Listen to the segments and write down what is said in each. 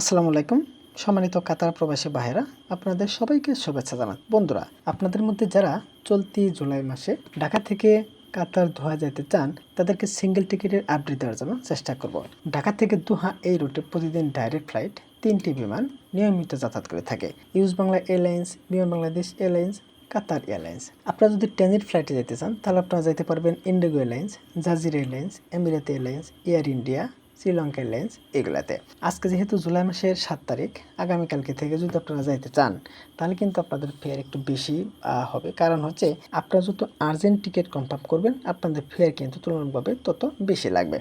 আসসালামু আলাইকুম। সম্মানিত কাতার প্রবাসী বাহেরা আপনাদের সবাইকে শুভেচ্ছা জানান বন্ধুরা, আপনাদের মধ্যে যারা চলতি জুলাই মাসে ঢাকা থেকে কাতার দোহা যেতে চান, তাদেরকে সিঙ্গেল টিকিটের আপডেট দেওয়ার জন্য চেষ্টা করব। ঢাকা থেকে দোহা এই রুটে প্রতিদিন ডাইরেক্ট ফ্লাইট তিনটি বিমান নিয়মিত যাতায়াত করে থাকে। ইউজ বাংলা এয়ারলাইন্স, বিমান বাংলাদেশ এয়ারলাইন্স, কাতার এয়ারলাইন্স। আপনারা যদি ট্রানজিট ফ্লাইটে যেতে চান, তাহলে আপনারা যেতে পারবেন IndiGo airlines, Jazeera airlines, Emirates airlines, Air India Sri Lanka lens এগুলাতে। আজকে যেহেতু জুলাই মাসের সাত তারিখ, আগামীকালকে থেকে যদি আপনারা যাইতে চান, তাহলে কিন্তু আপনাদের ফেয়ার একটু বেশি হবে। কারণ হচ্ছে, আপনারা যত আর্জেন্ট টিকিট কনফার্ম করবেন, আপনাদের ফেয়ার কিন্তু তুলনামূলকভাবে তত বেশি লাগবে।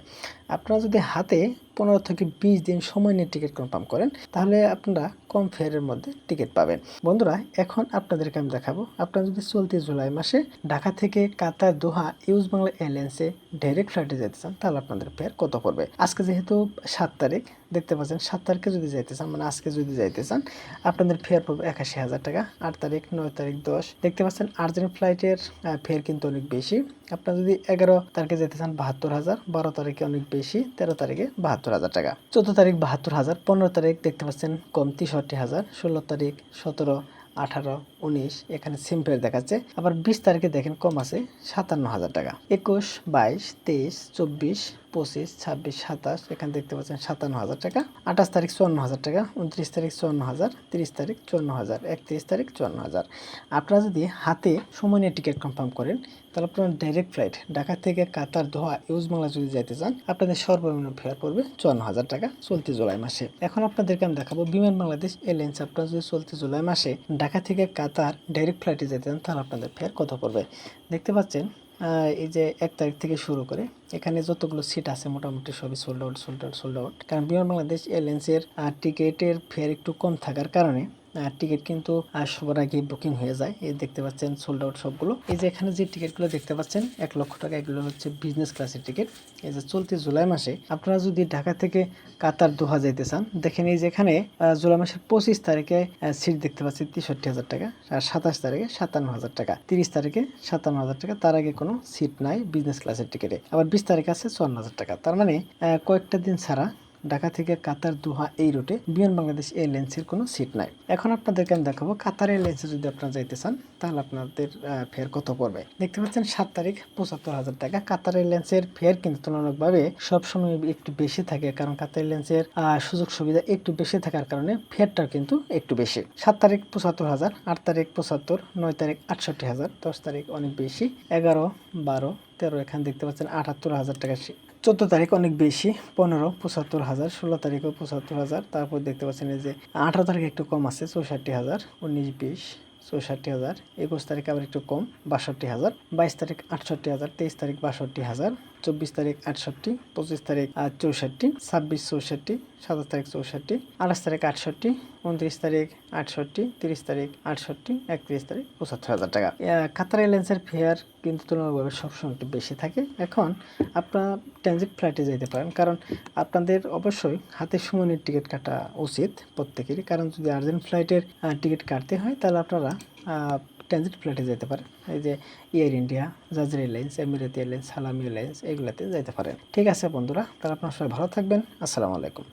আপনারা যদি হাতে পনেরো থেকে বিশ দিন সময় নিয়ে টিকিট কনফার্ম করেন, তাহলে আপনারা কম ফেয়ারের মধ্যে টিকিট পাবেন। বন্ধুরা, এখন আপনাদেরকে আমি দেখাবো। আপনারা যদি চলতি জুলাই মাসে ঢাকা থেকে কাতার, দোহা, ইউজ বাংলা এয়ারলাইন্সে ডাইরেক্ট ফ্লাইটে যেতে চান, তাহলে আপনাদের ফেয়ার কত পড়বে? আজকে যেহেতু সাত তারিখ দেখতে পাচ্ছেন, সাত তারিখে যদি যাইতে চান মানে আজকে যদি যাইতে চান আপনাদের ফেয়ার পড়বে একাশি হাজার টাকা। আট তারিখ, নয় তারিখ, দশ। দেখতে পাচ্ছেন আর্জেন্ট ফ্লাইটের ফেয়ার কিন্তু অনেক বেশি। আপনারা যদি এগারো তারিখে যেতে চান বাহাত্তর হাজার। বারো তারিখে অনেক বেশি, তেরো তারিখে বাহাত্তর হাজার টাকা। চোদ্দ তারিখ, বাহাত্তর হাজার। পনেরো তারিখ দেখতে পাচ্ছেন, কম তেষট্টি হাজার। ষোলো তারিখ, সতেরো, আঠারো, উনিশ। এখানে সিম্পের দেখাচ্ছে। আবার বিশ তারিখে দেখেন, কম আছে, সাতান্ন হাজার টাকা। একুশ, বাইশ, তেইশ, চব্বিশ পঁচিশ, ছাব্বিশ, সাতাশ, এখানে দেখতে পাচ্ছেন সাতান্ন হাজার টাকা। আঠাশ তারিখ চুয়ান্ন হাজার টাকা, উনত্রিশ তারিখ চুয়ান্ন হাজার, তিরিশ তারিখ চুয়ান্ন হাজার, একত্রিশ তারিখ চুয়ান্ন হাজার। আপনারা যদি হাতে সময় নিয়ে টিকিট কনফার্ম করেন, তাহলে আপনার ডাইরেক্ট ফ্লাইট ঢাকা থেকে কাতার, দোহা, ইউজ বাংলা যদি যেতে চান, আপনাদের সর্বনিম্ন ফেয়ার পড়বে চুয়ান্ন হাজার টাকা চলতি জুলাই মাসে। এখন আপনাদেরকে আমি দেখাবো বিমান বাংলাদেশ এয়ারলাইন্স আপনারা যদি চলতি জুলাই মাসে ঢাকা থেকে কাতার ডাইরেক্ট ফ্লাইটে যেতে চান, তাহলে আপনাদের ফেয়ার কত পড়বে? দেখতে পাচ্ছেন এই যে এক তারিখ থেকে শুরু করে, এখানে যতগুলো সিট আছে মোটামুটি সবই sold out sold out sold out কারণ বিমান বাংলাদেশ এয়ারলাইন্সের টিকিটের ফেয়ার একটু কম থাকার কারণে টিকিট কিন্তু সবার আগে বুকিং হয়ে যায়। এই দেখতে পাচ্ছেন সোল্ড আউট সবগুলো। এই যে এখানে যে টিকিটগুলো দেখতে পাচ্ছেন, এক লক্ষ টাকা, এগুলো হচ্ছে বিজনেস ক্লাসের টিকিট এই যে চলতি জুলাই মাসে আপনারা যদি ঢাকা থেকে কাতার, দোহা যেতে চান, দেখেন এই যে এখানে জুলাই মাসের পঁচিশ তারিখে সিট দেখতে পাচ্ছি তেষট্টি হাজার টাকা আর সাতাশ তারিখে সাতান্ন হাজার টাকা। তিরিশ তারিখে সাতান্ন হাজার টাকা, তার আগে কোনো সিট নাই বিজনেস ক্লাসের টিকিটে আবার বিশ তারিখ আছে চুয়ান্ন হাজার টাকা। তার মানে কয়েকটা দিন ছাড়া ঢাকা থেকে কাতার দুহা এই রুটে বিমান বাংলাদেশ এয়ারলাইন্সের কোনো সিট নাই। এখন আপনাদেরকে আমি দেখাবো কাতার এয়ারলাইন্সে যদি আপনারা যাইতে চান, তাহলে আপনাদের ফেয়ার কত পড়বে? দেখতে পাচ্ছেন সাত তারিখ পঁচাত্তর হাজার টাকা। কাতার এয়ারলাইন্সের ফেয়ার কিন্তু তুলনামূলকভাবে সবসময় একটু বেশি থাকে, কারণ কাতার এয়ারলাইন্সের সুযোগ সুবিধা একটু বেশি থাকার কারণে ফেয়ারটা কিন্তু একটু বেশি। সাত তারিখ পঁচাত্তর হাজার, আট তারিখ পঁচাত্তর, নয় তারিখ আটষট্টি হাজার, দশ তারিখ অনেক বেশি, এগারো, বারো তেরো, এখানে দেখতে পাচ্ছেন আটাত্তর হাজার টাকা চোদ্দ তারিখ অনেক বেশি, পনেরো, পঁচাত্তর হাজার, ষোলো তারিখও পঁচাত্তর হাজার, তারপর দেখতে পাচ্ছেন এই যে আঠারো তারিখ একটু কম আছে, চৌষট্টি হাজার, উনিশ, বিশ, চৌষট্টি হাজার, একুশ তারিখ আবার একটু কম, বাষট্টি হাজার, বাইশ তারিখ আটষট্টি হাজার, তেইশ তারিখ বাষট্টি হাজার চব্বিশ তারিখ আটষট্টি, পঁচিশ তারিখ চৌষট্টি, ছাব্বিশ চৌষট্টি, সাতাশ তারিখ চৌষট্টি, আঠাশ তারিখ আটষট্টি, উনত্রিশ তারিখ আটষট্টি, তিরিশ তারিখ আটষট্টি, একত্রিশ তারিখ পঁচাত্তর হাজার টাকা। কাতার এয়ারলাইন্সের ফেয়ার কিন্তু তুলনামূলকভাবে সবসময় একটু বেশি থাকে। এখন আপনারা ট্রানজিট ফ্লাইটে যেতে পারেন, কারণ আপনাদের অবশ্যই হাতে সময়ের টিকিট কাটা উচিত প্রত্যেকেরই। কারণ যদি আর্জেন্ট ফ্লাইটের টিকিট কাটতে হয়, তাহলে আপনারা ট্রানজিট ফ্লাইটে যেতে পারেন। এই যে Air India Jazeera airlines Emirates airlines Salam airlines এগুলোতে যেতে পারেন। ঠিক আছে বন্ধুরা, তাহলে আপনার সবাই ভালো থাকবেন। আসসালামু আলাইকুম।